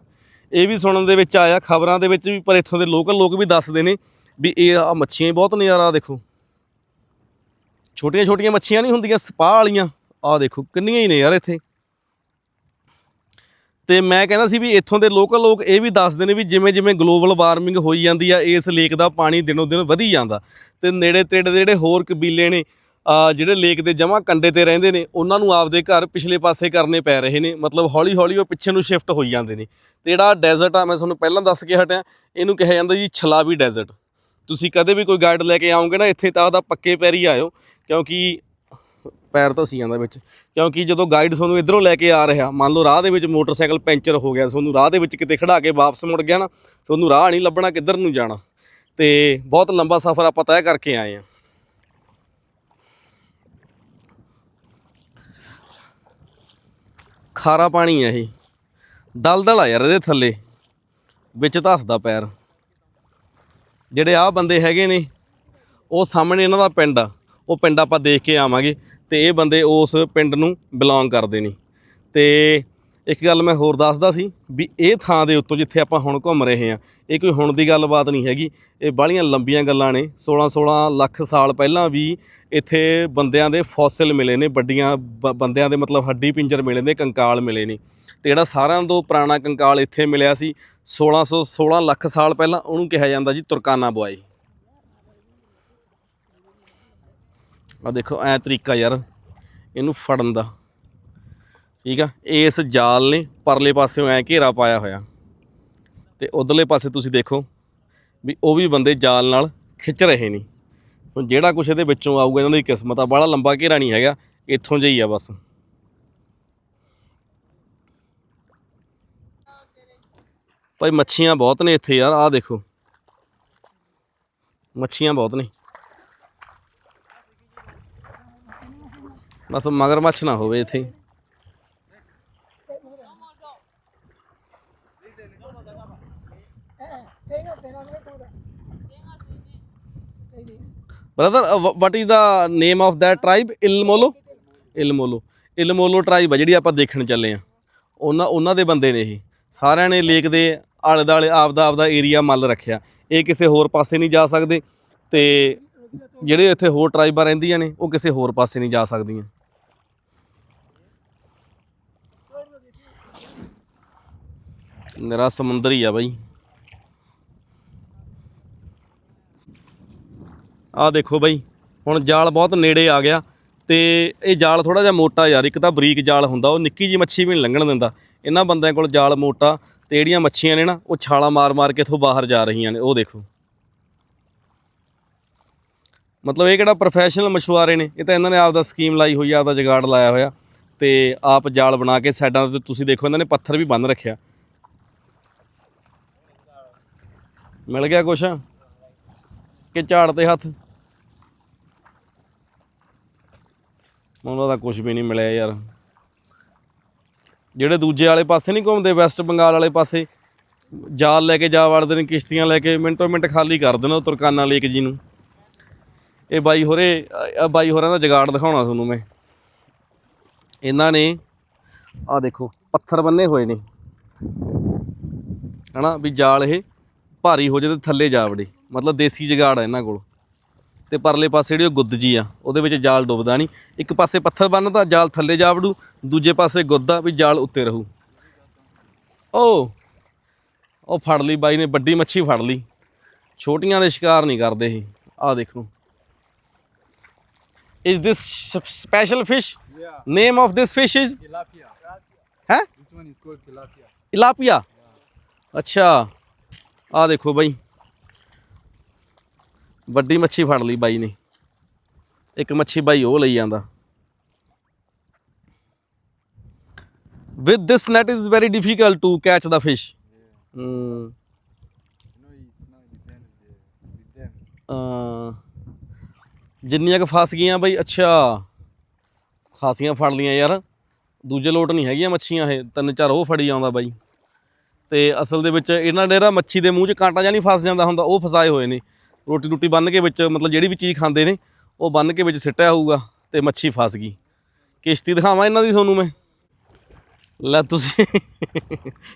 ਇਹ ਵੀ ਸੁਣਨ ਦੇ ਵਿੱਚ ਆਇਆ, ਖਬਰਾਂ ਦੇ ਵਿੱਚ ਵੀ, ਪਰ ਇੱਥੋਂ ਦੇ ਲੋਕਲ ਲੋਕ ਵੀ ਦੱਸਦੇ ਨੇ ਵੀ ਇਹ ਆ ਮੱਛੀਆਂ ਬਹੁਤ ਨਜ਼ਾਰਾ ਦੇਖੋ। ਛੋਟੀਆਂ ਛੋਟੀਆਂ ਮੱਛੀਆਂ ਨਹੀਂ ਹੁੰਦੀਆਂ, ਸਪਾਹ ਵਾਲੀਆਂ। ਆਹ ਦੇਖੋ, ਕਿੰਨੀਆਂ ਹੀ ਨੇ ਯਾਰ ਇੱਥੇ। ਤੇ ਮੈਂ ਕਹਿੰਦਾ ਸੀ ਵੀ ਇੱਥੋਂ ਦੇ ਲੋਕਲ ਲੋਕ ਇਹ ਵੀ ਦੱਸਦੇ ਨੇ ਵੀ ਜਿਵੇਂ ਜਿਵੇਂ ਗਲੋਬਲ ਵਾਰਮਿੰਗ ਹੋਈ ਜਾਂਦੀ ਆ, ਇਸ ਲੇਕ ਦਾ ਪਾਣੀ ਦਿਨੋ ਦਿਨ ਵਧੀ ਜਾਂਦਾ। ਤੇ ਨੇੜੇ ਤੇੜੇ ਦੇ ਜਿਹੜੇ ਹੋਰ ਕਬੀਲੇ ਨੇ ਜਿਹੜੇ ਲੇਕ ਦੇ ਜਮਾ ਕੰਡੇ ਤੇ ਰਹਿੰਦੇ ਨੇ, ਉਹਨਾਂ ਨੂੰ ਆਪਦੇ ਘਰ ਪਿਛਲੇ ਪਾਸੇ ਕਰਨੇ ਪੈ ਰਹੇ ਨੇ। ਮਤਲਬ ਹੌਲੀ ਹੌਲੀ ਉਹ ਪਿੱਛੇ ਨੂੰ ਸ਼ਿਫਟ ਹੋਈ ਜਾਂਦੇ ਨੇ। ਤੇ ਜਿਹੜਾ ਡੈਜ਼ਰਟ ਆ, ਮੈਂ ਤੁਹਾਨੂੰ ਪਹਿਲਾਂ ਦੱਸ ਕੇ ਹਟਿਆ, ਇਹਨੂੰ ਕਿਹਾ ਜਾਂਦਾ ਜੀ ਛਲਾਵੀ ਡੈਜ਼ਰਟ ਤੁਸੀਂ ਕਦੇ ਵੀ ਕੋਈ ਗਾਈਡ ਲੈ ਕੇ ਆਉਂਗੇ ਨਾ, ਇੱਥੇ ਤਾਂ ਉਹਦਾ ਪੱਕੇ ਪੈਰ ਹੀ ਆਇਓ, ਕਿਉਂਕਿ ਪੈਰ ਤਾਂ ਸੀ ਜਾਂਦਾ ਵਿੱਚ। ਕਿਉਂਕਿ ਜਦੋਂ ਗਾਈਡ ਤੁਹਾਨੂੰ ਇਧਰੋਂ ਲੈ ਕੇ ਆ ਰਿਹਾ, ਮੰਨ ਲਓ ਰਾਹ ਦੇ ਵਿੱਚ ਮੋਟਰਸਾਈਕਲ ਪੈਂਚਰ ਹੋ ਗਿਆ, ਤੁਹਾਨੂੰ ਰਾਹ ਦੇ ਵਿੱਚ ਕਿਤੇ ਖੜਾ ਕੇ ਵਾਪਸ ਮੁੜ ਗਿਆ ਨਾ, ਤੁਹਾਨੂੰ ਰਾਹ ਨਹੀਂ ਲੱਭਣਾ ਕਿੱਧਰ ਨੂੰ ਜਾਣਾ। ਤੇ ਬਹੁਤ ਲੰਬਾ ਸਫ਼ਰ ਆਪਾਂ ਤੈਅ ਕਰਕੇ ਆਏ ਆ ਖਾਰਾ ਪਾਣੀ ਆ ਇਹ। ਦਲਦਲ ਆ ਯਾਰ ਇਹਦੇ ਥੱਲੇ। ਵਿੱਚ ਧੱਸਦਾ ਪੈਰ। ਜਿਹੜੇ ਆਹ ਬੰਦੇ ਹੈਗੇ ਨੇ, ਉਹ ਸਾਹਮਣੇ ਇਹਨਾਂ ਦਾ ਪਿੰਡ ਆ। ਉਹ ਪਿੰਡ ਆਪਾਂ ਦੇਖ ਕੇ ਆਵਾਂਗੇ ਤੇ ਇਹ ਬੰਦੇ ਉਸ ਪਿੰਡ ਨੂੰ ਬਿਲੋਂਗ ਕਰਦੇ ਨੇ। ਤੇ ਇੱਕ ਗੱਲ ਮੈਂ ਹੋਰ ਦੱਸਦਾ ਸੀ ਵੀ ਇਹ ਥਾਂ ਦੇ ਉੱਤੋਂ ਜਿੱਥੇ ਆਪਾਂ ਹੁਣ ਘੁੰਮ ਰਹੇ ਹਾਂ, ਇਹ ਕੋਈ ਹੁਣ ਦੀ ਗੱਲਬਾਤ ਨਹੀਂ ਹੈਗੀ। ਇਹ ਬਾਹਲੀਆਂ ਲੰਬੀਆਂ ਗੱਲਾਂ ਨੇ 16 16 ਲੱਖ ਸਾਲ ਪਹਿਲਾਂ ਵੀ ਇੱਥੇ ਬੰਦਿਆਂ ਦੇ ਫੋਸਿਲ ਮਿਲੇ ਨੇ, ਵੱਡੀਆਂ ਬ- ਬੰਦਿਆਂ ਦੇ ਮਤਲਬ ਹੱਡੀ ਪਿੰਜਰ ਮਿਲੇ ਨੇ, ਕੰਕਾਲ ਮਿਲੇ ਨੇ। ਤੇ ਜਿਹੜਾ ਸਾਰਿਆਂ ਤੋਂ ਪੁਰਾਣਾ ਕੰਕਾਲ ਇੱਥੇ ਮਿਲਿਆ ਸੀ 1616 ਲੱਖ ਸਾਲ ਪਹਿਲਾਂ ਉਹਨੂੰ ਕਿਹਾ ਜਾਂਦਾ ਜੀ ਤੁਰਕਾਨਾ ਬੁਆਏ ਆ ਦੇਖੋ, ਐ ਤਰੀਕਾ ਯਾਰ, ਇਹਨੂੰ ਫੜਨ ਦਾ। ਠੀਕ ਆ, ਇਸ ਜਾਲ ਨੇ ਪਰਲੇ ਪਾਸਿਓਂ ਐ ਘੇਰਾ ਪਾਇਆ ਹੋਇਆ। ਤੇ ਉਧਰਲੇ ਪਾਸੇ ਤੁਸੀਂ ਦੇਖੋ ਵੀ ਉਹ ਵੀ ਬੰਦੇ ਜਾਲ ਨਾਲ ਖਿੱਚ ਰਹੇ ਨੇ। ਹੁਣ ਜਿਹੜਾ ਕੁਛ ਇਹਦੇ ਵਿੱਚੋਂ ਆਊਗਾ, ਇਹਨਾਂ ਦੀ ਕਿਸਮਤ ਆ ਬੜਾ ਲੰਬਾ ਘੇਰਾ ਨਹੀਂ ਹੈਗਾ, ਇੱਥੋਂ ਜਿਹਾ ਹੀ ਆ ਬਸ। ਭਾਈ ਮੱਛੀਆਂ ਬਹੁਤ ਨੇ ਇੱਥੇ ਯਾਰ, ਆਹ ਦੇਖੋ। ਮੱਛੀਆਂ ਬਹੁਤ ਨੇ। ਬਸ ਮਗਰਮੱਛ ਨਾ ਹੋਵੇ ਇੱਥੇ। Brother what is the name of that tribe Elmolo Elmolo Elmolo tribe ਆ ਜਿਹੜੀ ਆਪਾਂ ਦੇਖਣ ਚੱਲੇ ਆ। ਉਹਨਾਂ ਉਹਨਾਂ ਦੇ ਬੰਦੇ ਨੇ ਇਹ। ਸਾਰਿਆਂ ਨੇ ਲੇਕ ਦੇ ਆਲੇ ਦਾਲੇ ਆਪਦਾ ਆਪਦਾ ਏਰੀਆ ਮੱਲ ਰੱਖਿਆ। ਇਹ ਕਿਸੇ ਹੋਰ ਪਾਸੇ ਨਹੀਂ ਜਾ ਸਕਦੇ ਤੇ ਜਿਹੜੇ ਇੱਥੇ ਹੋਰ ਟਰਾਈਬਾਂ ਰਹਿੰਦੀਆਂ ਨੇ, ਉਹ ਕਿਸੇ ਹੋਰ ਪਾਸੇ ਨਹੀਂ ਜਾ ਸਕਦੀਆਂ। ਨਿਰਾ ਸਮੁੰਦਰ ਹੀ ਆ ਬਾਈ। ਆ ਦੇਖੋ ਬਾਈ, ਹੁਣ ਜਾਲ ਬਹੁਤ ਨੇੜੇ ਆ ਗਿਆ ਤੇ ਇਹ ਜਾਲ ਥੋੜਾ ਜਿਹਾ ਮੋਟਾ ਯਾਰ, ਇੱਕ ਤਾਂ ਬਰੀਕ ਜਾਲ ਹੁੰਦਾ, ਉਹ ਨਿੱਕੀ ਜੀ ਮੱਛੀ ਵੀ ਨਹੀਂ ਲੰਘਣ ਦਿੰਦਾ। ਇਹਨਾਂ ਬੰਦਿਆਂ ਕੋਲ ਜਾਲ ਮੋਟਾ ਤੇ ਜਿਹੜੀਆਂ ਮੱਛੀਆਂ ਨੇ ਨਾ, ਉਹ ਛਾਲਾ ਮਾਰ-ਮਾਰ ਕੇ ਇਥੋਂ ਬਾਹਰ ਜਾ ਰਹੀਆਂ ਨੇ, ਉਹ ਦੇਖੋ। ਮਤਲਬ ਇਹ ਕਿਹੜਾ ਪ੍ਰੋਫੈਸ਼ਨਲ ਮਛੁਆਰੇ ਨੇ, ਇਹ ਤਾਂ ਇਹਨਾਂ ਨੇ ਆਪਦਾ ਸਕੀਮ ਲਾਈ ਹੋਈ ਆ, ਆਪਦਾ ਜਗਾੜ ਲਾਇਆ ਹੋਇਆ ਤੇ ਆਪ ਜਾਲ ਬਣਾ ਕੇ ਸਾਈਡਾਂ ਤੇ ਤੁਸੀਂ ਦੇਖੋ ਇਹਨਾਂ ਨੇ ਪੱਥਰ ਵੀ ਬੰਨ ਰੱਖਿਆ। ਮਿਲ ਗਿਆ ਕੁਛ? ਕਿ ਝਾੜ ਤੇ ਹੱਥ? ਮੈਨੂੰ ਤਾਂ ਕੁਝ ਵੀ ਨਹੀਂ ਮਿਲਿਆ ਯਾਰ। ਜਿਹੜੇ ਦੂਜੇ ਵਾਲੇ ਪਾਸੇ ਨਹੀਂ ਘੁੰਮਦੇ ਵੈਸਟ ਬੰਗਾਲ ਵਾਲੇ ਪਾਸੇ, ਜਾਲ ਲੈ ਕੇ ਜਾ ਵੜਦੇ ਨੇ, ਕਿਸ਼ਤੀਆਂ ਲੈ ਕੇ, ਮਿੰਟੋ ਮਿੰਟ ਖਾਲੀ ਕਰ ਦੇਣਾ ਉਹ ਤੁਰਕਾਨਾ ਲੇਕ ਜੀ ਨੂੰ। ਇਹ ਬਾਈ ਹੋਰੇ ਆ ਬਾਈ ਹੋਰਾਂ ਦਾ ਜਗਾੜ ਦਿਖਾਉਣਾ ਤੁਹਾਨੂੰ ਮੈਂ। ਇਹਨਾਂ ਨੇ ਆ ਦੇਖੋ, ਪੱਥਰ ਬੰਨੇ ਹੋਏ ਨੇ। ਹਨਾ, ਵੀ ਜਾਲ ਇਹ ਭਾਰੀ ਹੋ ਜਾਏ ਤੇ ਥੱਲੇ ਜਾ ਵੜੇ। ਮਤਲਬ ਦੇਸੀ ਜਗਾੜ ਹੈ ਇਹਨਾਂ ਕੋਲ। ਤੇ ਪਰਲੇ ਪਾਸੇ ਜਿਹੜੀ ਉਹ ਗੁੱਦ ਜੀ ਆ ਉਹਦੇ ਵਿੱਚ ਜਾਲ ਡੁੱਬਦਾ ਨਹੀਂ। ਇੱਕ ਪਾਸੇ ਪੱਥਰ ਬੰਨਦਾ ਜਾਲ ਥੱਲੇ ਜਾ ਵੜੂ ਦੂਜੇ ਪਾਸੇ ਗੁੱਦ ਆ ਵੀ ਜਾਲ ਉੱਤੇ ਰਹੂ। ਓ ਉਹ ਫੜ ਲਈ ਬਾਈ ਨੇ ਵੱਡੀ ਮੱਛੀ ਫੜ ਲਈ। ਛੋਟੀਆਂ ਦੇ ਸ਼ਿਕਾਰ ਨਹੀਂ ਕਰਦੇ ਇਹ। ਆ ਦੇਖੋ। Is this special fish? Yeah, name of this fish is? Tilapia. ਹੈ This one is called tilapia. ਇਲਾਪੀਆ ਅੱਛਾ ਆ ਦੇਖੋ ਬਾਈ ਵੱਡੀ ਮੱਛੀ ਫੜ ਲਈ ਬਾਈ ਨੇ। ਇੱਕ ਮੱਛੀ ਬਾਈ ਉਹ ਲਈ ਜਾਂਦਾ। With this net is very difficult to catch the fish mm, No, it's not depends with them. ਅਮ, ਜਿੰਨੀਆਂ ਕ ਫਸ ਗਈਆਂ ਬਾਈ ਅੱਛਾ। ਖਾਸੀਆਂ ਫੜ ਲੀਆਂ ਯਾਰ। ਦੂਜੇ ਲੋਟ ਨਹੀਂ ਹੈਗੀਆਂ ਮੱਛੀਆਂ ਇਹ। ਤਿੰਨ ਚਾਰ ਉਹ ਫੜੀ ਆਉਂਦਾ ਬਾਈ। ਤੇ ਅਸਲ ਦੇ ਵਿੱਚ ਇਹਨਾਂ ਡੇਰਾ ਮੱਛੀ ਦੇ ਮੂੰਹ 'ਚ ਕਾਂਟਾ ਜਾਂ ਨਹੀਂ ਫਸ ਜਾਂਦਾ ਹੁੰਦਾ ਉਹ ਫਸਾਏ ਹੋਏ ਨੇ। ਰੋਟੀ ਰੋਟੀ ਬੰਨ ਕੇ ਵਿੱਚ, ਮਤਲਬ ਜਿਹੜੀ ਵੀ ਚੀਜ਼ ਖਾਂਦੇ ਨੇ, ਉਹ ਬੰਨ ਕੇ ਵਿੱਚ ਸਿੱਟਿਆ ਹੋਊਗਾ ਤੇ ਮੱਛੀ ਫਸ ਗਈ। ਕਿਸ਼ਤੀ ਦਿਖਾਵਾਂ ਇਹਨਾਂ ਦੀ ਤੁਹਾਨੂੰ ਮੈਂ? ਲੈ ਤੁਸੀਂ,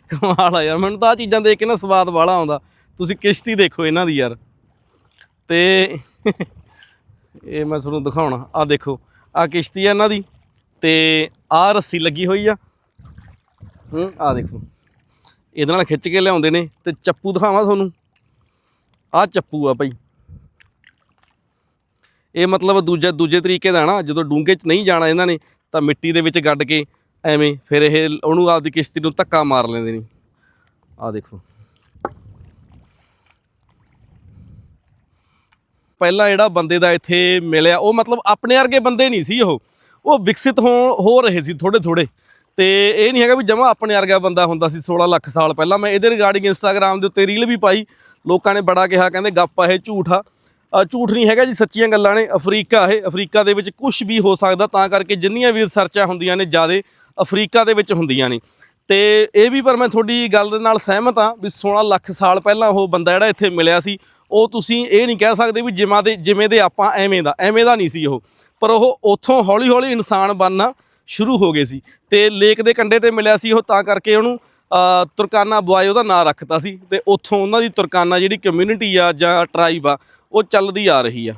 ਕਮਾਲ ਆ ਯਾਰ, ਮੈਨੂੰ ਤਾਂ ਆ ਚੀਜ਼ਾਂ ਦੇਖ ਕੇ ਨਾ ਸਵਾਦ ਵਾਲਾ ਆਉਂਦਾ। ਤੁਸੀਂ ਕਿਸ਼ਤੀ ਦੇਖੋ ਇਹਨਾਂ ਦੀ ਯਾਰ। ਤੇ ਇਹ ਮੈਂ ਤੁਹਾਨੂੰ ਦਿਖਾਉਣਾ। ਆ ਦੇਖੋ ਆ ਕਿਸ਼ਤੀ ਆ ਇਹਨਾਂ ਦੀ, ਤੇ ਆ ਰੱਸੀ ਲੱਗੀ ਹੋਈ ਆ। ਹੂੰ ਆ ਦੇਖੋ। ਇਹਦੇ ਨਾਲ ਖਿੱਚ ਕੇ ਲਿਆਉਂਦੇ ਨੇ, ਤੇ ਚੱਪੂ ਦਿਖਾਵਾਂ ਤੁਹਾਨੂੰ। ਆ ਚੱਪੂ ਆ ਭਾਈ ਇਹ ਮਤਲਬ ਦੂਜੇ ਦੂਜੇ ਤਰੀਕੇ ਦਾ ਨਾ, ਜਦੋਂ ਡੂੰਘੇ 'ਚ ਨਹੀਂ ਜਾਣਾ ਇਹਨਾਂ ਨੇ, ਤਾਂ ਮਿੱਟੀ ਦੇ ਵਿੱਚ ਗੱਡ ਕੇ ਐਵੇਂ ਫਿਰ ਇਹ ਉਹਨੂੰ ਆਪਦੀ ਕਿਸ਼ਤੀ ਨੂੰ ਧੱਕਾ ਮਾਰ ਲੈਂਦੇ ਨੇ। ਆਹ ਦੇਖੋ। ਪਹਿਲਾਂ ਜਿਹੜਾ ਬੰਦੇ ਦਾ ਇੱਥੇ ਮਿਲਿਆ, ਉਹ ਮਤਲਬ ਆਪਣੇ ਵਰਗੇ ਬੰਦੇ ਨਹੀਂ ਸੀ ਉਹ। ਉਹ ਵਿਕਸਿਤ ਹੋ ਹੋ ਰਹੇ ਸੀ ਥੋੜੇ ਥੋੜੇ ਤੇ ਇਹ ਨਹੀਂ ਹੈਗਾ ਵੀ ਜਮਾ ਆਪਣੇ ਵਰਗਾ ਬੰਦਾ ਹੁੰਦਾ ਸੀ 16 ਲੱਖ ਸਾਲ ਪਹਿਲਾਂ। ਮੈਂ ਇਹਦੇ ਰਿਗਾਰਡਿੰਗ ਇੰਸਟਾਗ੍ਰam ਦੇ ਉੱਤੇ ਰੀਲ ਵੀ ਪਾਈ। ਲੋਕਾਂ ਨੇ ਬੜਾ ਕਿਹਾ, ਕਹਿੰਦੇ ਗੱਪ ਆ ਇਹ ਝੂਠ ਆ। ਝੂਠ ਨਹੀਂ ਹੈਗਾ ਜੀ, ਸੱਚੀਆਂ ਗੱਲਾਂ ਨੇ। ਅਫਰੀਕਾ ਇਹ, ਅਫਰੀਕਾ ਦੇ ਵਿੱਚ ਕੁਝ ਵੀ ਹੋ ਸਕਦਾ, ਤਾਂ ਕਰਕੇ ਜਿੰਨੀਆਂ ਵੀ ਰਿਸਰਚਾਂ ਹੁੰਦੀਆਂ ਨੇ, ਜਿਆਦੇ ਅਫਰੀਕਾ ਦੇ ਵਿੱਚ ਹੁੰਦੀਆਂ ਨੇ। ਤੇ ਇਹ ਵੀ ਪਰ ਮੈਂ ਤੁਹਾਡੀ ਗੱਲ ਦੇ ਨਾਲ ਸਹਿਮਤ ਹਾਂ ਵੀ 16 ਲੱਖ ਸਾਲ ਪਹਿਲਾਂ ਉਹ ਬੰਦਾ ਜਿਹੜਾ ਇੱਥੇ ਮਿਲਿਆ ਸੀ, ਉਹ ਤੁਸੀਂ ਇਹ ਨਹੀਂ ਕਹਿ ਸਕਦੇ ਵੀ ਜਿਵੇਂ ਦੇ ਜਿਵੇਂ ਦੇ ਆਪਾਂ ਐਵੇਂ ਦਾ ਐਵੇਂ ਦਾ ਨਹੀਂ ਸੀ ਉਹ। ਪਰ ਉਹ ਉੱਥੋਂ ਹੌਲੀ ਹੌਲੀ ਇਨਸਾਨ ਬਣਨਾ ਸ਼ੁਰੂ ਹੋ ਗਏ ਸੀ ਤੇ ਲੇਕ ਦੇ ਕੰਢੇ ਤੇ ਮਿਲਿਆ ਸੀ ਉਹ ਤਾਂ ਕਰਕੇ ਉਹਨੂੰ ਤੁਰਕਾਨਾ ਬੁਆਏ ਉਹਦਾ ਨਾਂ ਰੱਖਤਾ ਸੀ ਤੇ ਉੱਥੋਂ ਉਹਨਾਂ ਦੀ ਤੁਰਕਾਨਾ ਜਿਹੜੀ ਕਮਿਊਨਿਟੀ ਆ ਜਾਂ ਟਰਾਈਬ ਆ, ਉਹ ਚੱਲਦੀ ਆ ਰਹੀ ਆ।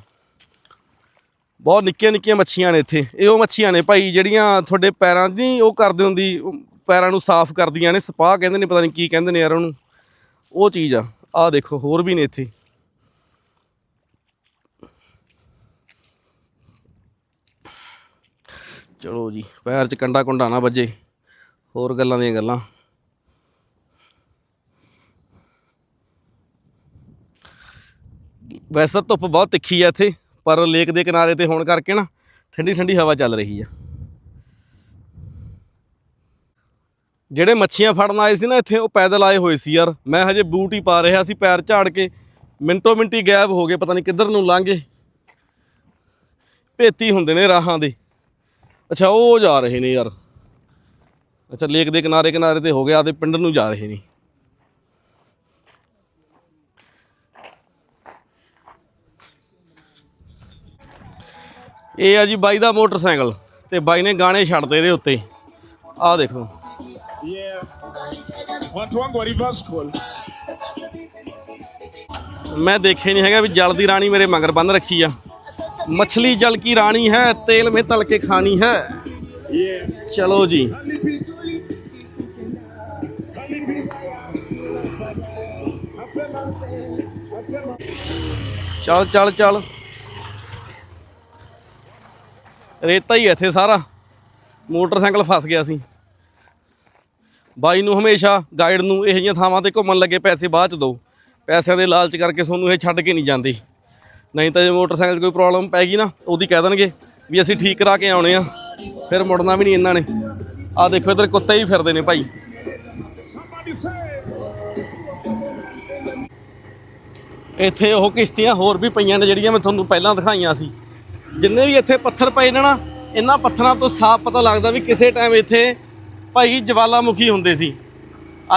ਬਹੁਤ ਨਿੱਕੀਆਂ ਨਿੱਕੀਆਂ ਮੱਛੀਆਂ ਨੇ ਇੱਥੇ। ਇਹ ਉਹ ਮੱਛੀਆਂ ਨੇ ਭਾਈ ਜਿਹੜੀਆਂ ਤੁਹਾਡੇ ਪੈਰਾਂ ਦੀ ਉਹ ਕਰਦੇ ਹੁੰਦੀ, ਪੈਰਾਂ ਨੂੰ ਸਾਫ਼ ਕਰਦੀਆਂ ਨੇ ਸਪਾ ਕਹਿੰਦੇ ਨੇ, ਪਤਾ ਨਹੀਂ ਕੀ ਕਹਿੰਦੇ ਨੇ ਯਾਰ ਉਹਨੂੰ। ਉਹ ਚੀਜ਼ ਆ। ਆਹ ਦੇਖੋ, ਹੋਰ ਵੀ ਨੇ ਇੱਥੇ। ਚਲੋ ਜੀ, ਪੈਰ 'ਚ ਕੰਡਾ ਕੁੰਡਾ ਨਾ ਵੱਜੇ। ਹੋਰ ਗੱਲਾਂ ਦੀਆਂ ਗੱਲਾਂ। ਵੈਸੇ ਤਾਂ ਧੁੱਪ ਬਹੁਤ ਤਿੱਖੀ ਆ ਇੱਥੇ, ਪਰ ਲੇਕ ਦੇ ਕਿਨਾਰੇ ਤੇ ਹੋਣ ਕਰਕੇ ਨਾ ਠੰਡੀ ਠੰਡੀ ਹਵਾ ਚੱਲ ਰਹੀ ਆ। ਜਿਹੜੇ ਮੱਛੀਆਂ ਫੜਨ ਆਏ ਸੀ ਨਾ ਇੱਥੇ, ਉਹ ਪੈਦਲ ਆਏ ਹੋਏ ਸੀ ਯਾਰ। ਮੈਂ ਹਜੇ ਬੂਟ ਹੀ ਪਾ ਰਿਹਾ ਸੀ ਪੈਰ ਝਾੜ ਕੇ। ਮਿੰਟੋ ਮਿੰਟੀ ਗਾਇਬ ਹੋ ਗਏ, ਪਤਾ ਨਹੀਂ ਕਿੱਧਰ ਨੂੰ ਲੰਘੇ ਭੇਤੀ ਹੁੰਦੇ ਨੇ ਰਾਹਾਂ ਦੇ। ਅੱਛਾ, ਉਹ ਜਾ ਰਹੇ ਨੇ ਯਾਰ। ਅੱਛਾ, ਲੇਕ ਦੇ ਕਿਨਾਰੇ ਕਿਨਾਰੇ ਤੇ ਹੋ ਗਿਆ ਤੇ ਪਿੰਡ ਨੂੰ ਜਾ ਰਹੇ ਨੇ। ਇਹ ਆ ਜੀ ਬਾਈ ਦਾ ਮੋਟਰਸਾਈਕਲ ਤੇ ਬਾਈ ਨੇ ਗਾਣੇ ਛੱਡਦੇ ਇਹਦੇ ਉੱਤੇ। ਆਹ ਦੇਖੋ। Watu wangu wa reverse call. ਮੈਂ ਦੇਖੇ ਨਹੀਂ ਹੈਗਾ ਵੀ ਜਲ ਦੀ ਰਾਣੀ ਮੇਰੇ ਮਗਰ ਬੰਨ ਰੱਖੀ ਆ। ਮੱਛਲੀ ਜਲ ਕੀ ਰਾਣੀ ਹੈ, ਤੇਲ ਮੇ ਤਲ ਕੇ ਖਾਣੀ ਹੈ। Yeah. ਚਲੋ ਜੀ। ਚੱਲ ਚੱਲ ਚੱਲ। ਰੇਤਾ ਹੀ ਹੈ ਇੱਥੇ ਸਾਰਾ। ਮੋਟਰਸਾਈਕਲ ਫਸ ਗਿਆ ਸੀ। ਬਾਈ ਨੂੰ ਹਮੇਸ਼ਾ ਗਾਈਡ ਨੂੰ ਇਹੋ ਜਿਹੀਆਂ ਥਾਵਾਂ ਤੇ ਘੁੰਮਣ ਲੱਗੇ ਪੈਸੇ ਬਾਅਦ ਚ ਦਿਓ ਪੈਸਿਆਂ ਦੇ ਲਾਲਚ ਕਰਕੇ ਤੁਹਾਨੂੰ ਇਹ ਛੱਡ ਕੇ ਨਹੀਂ ਜਾਂਦੇ। ਨਹੀਂ ਤਾਂ ਜੇ ਮੋਟਰਸਾਈਕਲ 'ਚ ਕੋਈ ਪ੍ਰੋਬਲਮ ਪੈ ਗਈ ਨਾ, ਉਹਦੀ ਕਹਿ ਦੇਣਗੇ ਵੀ ਅਸੀਂ ਠੀਕ ਕਰਾ ਕੇ ਆਉਣੇ ਆ। ਫਿਰ ਮੁੜਨਾ ਵੀ ਨਹੀਂ ਇਹਨਾਂ ਨੇ। ਆਹ ਦੇਖੋ, ਇੱਧਰ ਕੁੱਤੇ ਹੀ ਫਿਰਦੇ ਨੇ ਭਾਈ। ਇੱਥੇ ਉਹ ਕਿਸ਼ਤੀਆਂ ਹੋਰ ਵੀ ਪਈਆਂ ਨੇ ਜਿਹੜੀਆਂ ਮੈਂ ਤੁਹਾਨੂੰ ਪਹਿਲਾਂ ਦਿਖਾਈਆਂ ਸੀ। ਜਿੰਨੇ ਵੀ ਇੱਥੇ ਪੱਥਰ ਪਏ ਨੇ ਨਾ, ਇਹਨਾਂ ਪੱਥਰਾਂ ਤੋਂ ਸਾਫ਼ ਪਤਾ ਲੱਗਦਾ ਵੀ ਕਿਸੇ ਟਾਈਮ ਇੱਥੇ ਭਾਈ ਜਵਾਲਾਮੁਖੀ ਹੁੰਦੇ ਸੀ।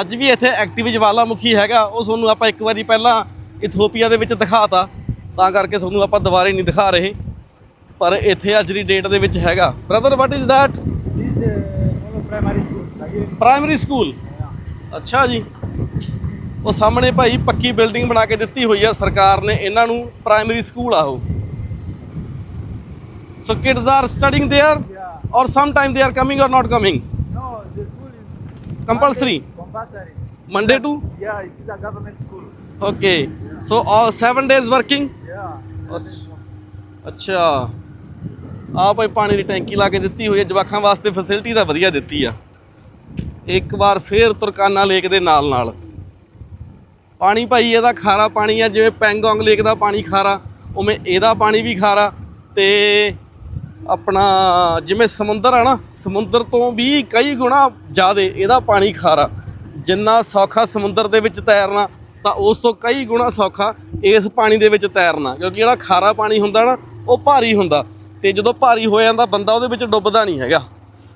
ਅੱਜ ਵੀ ਇੱਥੇ ਐਕਟਿਵ ਜਵਾਲਾਮੁਖੀ ਹੈਗਾ, ਉਹ ਤੁਹਾਨੂੰ ਆਪਾਂ ਇੱਕ ਵਾਰੀ ਪਹਿਲਾਂ ਇਥੋਪੀਆ ਦੇ ਵਿੱਚ ਦਿਖਾਤਾ। ਤਾਂ ਕਰਕੇ ਤੁਹਾਨੂੰ ਆਪਾਂ ਦੁਬਾਰੇ ਨਹੀਂ ਦਿਖਾ ਰਹੇ ਪਰ ਇੱਥੇ ਅੱਜ ਦੀ ਡੇਟ ਦੇ ਵਿੱਚ ਹੈਗਾ brother what is that primary school primary school ਅੱਛਾ ਜੀ ਉਹ ਸਾਹਮਣੇ ਭਾਈ ਪੱਕੀ ਬਿਲਡਿੰਗ ਬਣਾ ਕੇ ਦਿੱਤੀ ਹੋਈ ਆ ਸਰਕਾਰ ਨੇ ਇਹਨਾਂ ਨੂੰ ਪ੍ਰਾਇਮਰੀ ਸਕੂਲ ਆ ਉਹ So kids are studying there, yeah. or sometime they are coming or not coming. No, the school is compulsory. Compulsory. Monday to? Yeah, it is a government school. Okay so 7 days working Yeah. ਅੱਛਾ ਆ ਭਾਈ ਪਾਣੀ ਦੀ ਟੈਂਕੀ ਲਾ ਕੇ ਦਿੱਤੀ ਹੋਈ ਹੈ। ਜਵਾਕਾਂ ਵਾਸਤੇ ਫੈਸਿਲਿਟੀ ਤਾਂ ਵਧੀਆ ਦਿੱਤੀ ਆ। ਇੱਕ ਵਾਰ ਫੇਰ ਤੁਰਕਾਨਾ ਲੇਕ ਦੇ ਨਾਲ ਨਾਲ। ਪਾਣੀ ਭਾਈ ਇਹਦਾ ਖਾਰਾ ਪਾਣੀ ਆ। ਜਿਵੇਂ ਪੈਂਗੋਂਗ ਲੇਕ ਦਾ ਪਾਣੀ ਖਾਰਾ ਉਵੇਂ ਇਹਦਾ ਪਾਣੀ ਵੀ ਖਾਰਾ। ਤੇ ਆਪਣਾ ਜਿਵੇਂ ਸਮੁੰਦਰ ਆ ਨਾ ਸਮੁੰਦਰ ਤੋਂ ਵੀ ਕਈ ਗੁਣਾ ਜ਼ਿਆਦਾ ਇਹਦਾ ਪਾਣੀ ਖਾਰਾ। ਜਿੰਨਾ ਸੌਖਾ ਸਮੁੰਦਰ ਦੇ ਵਿੱਚ ਤੈਰਨਾ ਤਾਂ ਉਸ ਤੋਂ ਕਈ ਗੁਣਾ ਸੌਖਾ ਇਸ ਪਾਣੀ ਦੇ ਵਿੱਚ ਤੈਰਨਾ, ਕਿਉਂਕਿ ਜਿਹੜਾ ਖਾਰਾ ਪਾਣੀ ਹੁੰਦਾ ਨਾ, ਉਹ ਭਾਰੀ ਹੁੰਦਾ। ਤੇ ਜਦੋਂ ਭਾਰੀ ਹੋ ਜਾਂਦਾ, ਬੰਦਾ ਉਹਦੇ ਵਿੱਚ ਡੁੱਬਦਾ ਨਹੀਂ ਹੈਗਾ।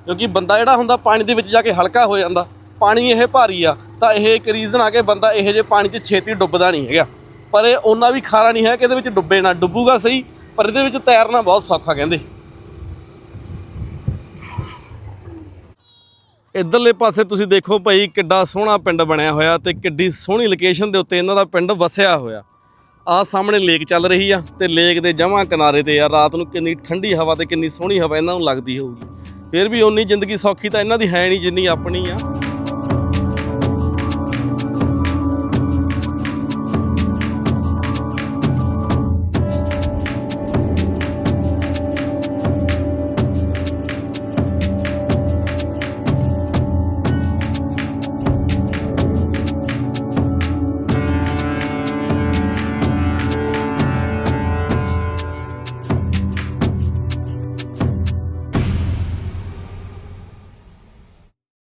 ਕਿਉਂਕਿ ਬੰਦਾ ਜਿਹੜਾ ਹੁੰਦਾ, ਪਾਣੀ ਦੇ ਵਿੱਚ ਜਾ ਕੇ ਹਲਕਾ ਹੋ ਜਾਂਦਾ। ਪਾਣੀ ਇਹ ਭਾਰੀ ਆ, ਤਾਂ ਇਹ ਇੱਕ ਰੀਜ਼ਨ ਆ ਕਿ ਬੰਦਾ ਇਹੋ ਜਿਹੇ ਪਾਣੀ 'ਚ ਛੇਤੀ ਡੁੱਬਦਾ ਨਹੀਂ ਹੈਗਾ। ਪਰ ਇਹ ਉਹਨਾਂ ਵੀ ਖਾਰਾ ਨਹੀਂ ਹੈ ਕਿ ਇਹਦੇ ਵਿੱਚ ਡੁੱਬੇ ਨਾ। ਡੁੱਬੂਗਾ ਸਹੀ, ਪਰ ਇਹਦੇ ਵਿੱਚ ਤੈਰਨਾ ਬਹੁਤ ਸੌਖਾ ਕਹਿੰਦੇ। ਇਧਰਲੇ ਪਾਸੇ ਤੁਸੀਂ ਦੇਖੋ ਭਾਈ ਕਿੱਡਾ ਸੋਹਣਾ ਪਿੰਡ ਬਣਿਆ ਹੋਇਆ ਤੇ ਕਿੱਡੀ ਸੋਹਣੀ ਲੋਕੇਸ਼ਨ ਦੇ ਉੱਤੇ ਇਹਨਾਂ ਦਾ ਪਿੰਡ ਵਸਿਆ ਹੋਇਆ। ਆ ਸਾਹਮਣੇ ਲੇਕ ਚੱਲ ਰਹੀ ਆ ਤੇ ਲੇਕ ਦੇ ਜਮਾਂ ਕਿਨਾਰੇ ਤੇ ਆ, ਰਾਤ ਨੂੰ ਕਿੰਨੀ ਠੰਡੀ ਹਵਾ ਤੇ ਕਿੰਨੀ ਸੋਹਣੀ ਹਵਾ ਇਹਨਾਂ ਨੂੰ ਲੱਗਦੀ ਹੋਊਗੀ। ਫਿਰ ਵੀ ਓਨੀ ਜ਼ਿੰਦਗੀ ਸੌਖੀ ਤਾਂ ਇਹਨਾਂ ਦੀ ਹੈ ਨਹੀਂ ਜਿੰਨੀ ਆਪਣੀ ਆ।